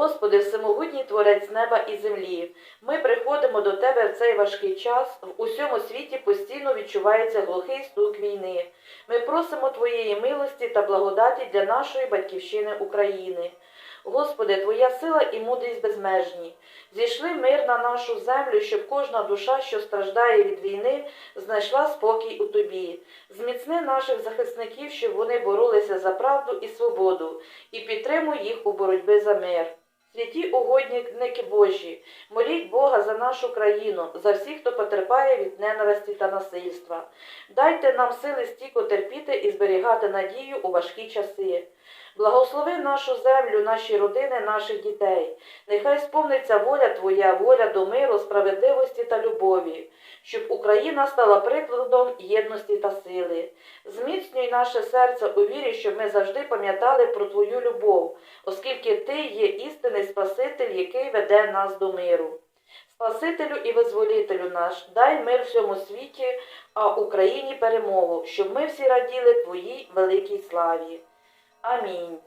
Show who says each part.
Speaker 1: Господи, всемогутній Творець неба і землі, ми приходимо до Тебе в цей важкий час. В усьому світі постійно відчувається глухий стук війни. Ми просимо Твоєї милості та благодаті для нашої батьківщини України. Господи, Твоя сила і мудрість безмежні. Зійшли мир на нашу землю, щоб кожна душа, що страждає від війни, знайшла спокій у Тобі. Зміцни наших захисників, щоб вони боролися за правду і свободу, і підтримуй їх у боротьбі за мир. Святі угодники Божі, моліть Бога за нашу країну, за всіх, хто потерпає від ненависті та насильства. Дайте нам сили стійко терпіти і зберігати надію у важкі часи. Благослови нашу землю, наші родини, наших дітей. Нехай сповниться воля Твоя, воля до миру, справедливості та любові, щоб Україна стала прикладом єдності та сили. Зміцнюй наше серце у вірі, щоб ми завжди пам'ятали про Твою любов, Є істинний Спаситель, який веде нас до миру. Спасителю і визволителю наш, дай мир всьому світі, а Україні перемогу, щоб ми всі раділи Твоїй великій славі. Амінь.